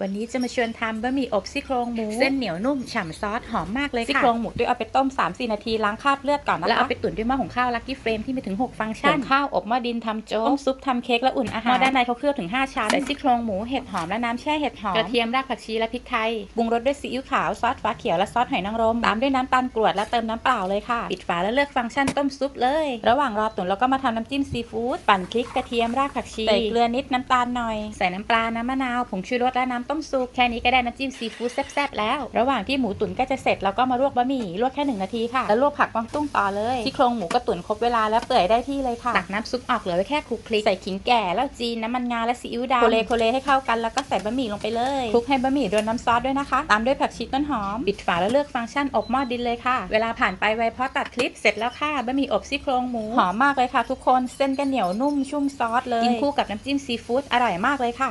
วันนี้จะมาชวนทำบะหมี่อบซี่โครงหมู เส้นเหนียวนุ่ม ฉ่ำซอส หอมมากเลยค่ะซี่โครงหมูด้วยเอาไปต้ม 3-4 นาที ล้างคราบเลือดก่อนนะคะ แล้วเอาไปตุ๋นด้วยหม้อหุงข้าวลักกี้เฟรมที่มีถึง 6 ฟังก์ชันหุงข้าวอบหม้อดินทำโจ๊กต้มซุปทำเค้กและอุ่นอาหารหม้อด้านในเขาเคลือบถึง 5 ชั้น ใส่ซี่โครงหมูเห็ดหอมและน้ำแช่เห็ดหอม กระเทียมรากผักชีและพริกไทยปรุงรสด้วยซีอิ๊วขาวซอสฟ้าเขียวและซอสหอยนางรมตามด้วยน้ำตาลกรวดและเติมน้ำเปล่าเลยค่ะปิดฝาแล้วเลือกฟังก์ชันต้มซุปเลย ระหว่างรอตุ๋นเราก็มาทำน้ำจิ้มซีฟู้ดปั่นพริกกระเทียมรากผักชีใส่เกลือนิดน้ำตาลหน่อยใส่น้ำปลาน้ำมะนาวผงชูรสและน้ำต้มซุปแค่นี้ก็ได้น้ำจิ้มซีฟู้ดแซ่บๆแล้ว ระหว่างที่หมูตุ๋นใก็จะเสร็จเราก็มาลวกบะหมี่ลวกแค่หนึ่งนาทีค่ะ แล้วลวกผักกวางตุ้งต่อเลยที่โครงหมูก็ตุ๋นครบเวลาแล้วเปื่อยได้ที่เลยค่ะตักน้ำซุปออกเหลือไว้แค่คลุกคลิกใส่ขิงแก่แล้วจีนน้ำมันงาและซีอิ๊วดำโคเลโคเลให้เข้ากันแล้วก็ใส่บะหมี่ลงไปเลยคลุกให้บะหมี่โดนน้ำซอสด้วยนะคะ ตามด้วยผักชีต้นหอมปิดฝาแล้วเลือกฟังก์ชันอบหม้อดินเลยค่ะ เวลาผ่านไปไวเพราะตัดคลิปเสร็จแล้วค่ะบะหมี่อบซี่โครงหมูหอมมากเลยค่ะ ทุกคนเส้นก็เหนียวนุ่มชุ่มซอสเลยกินคู่กับน้ำจิ้มซีฟู้ดอร่อยมากเลยค่ะ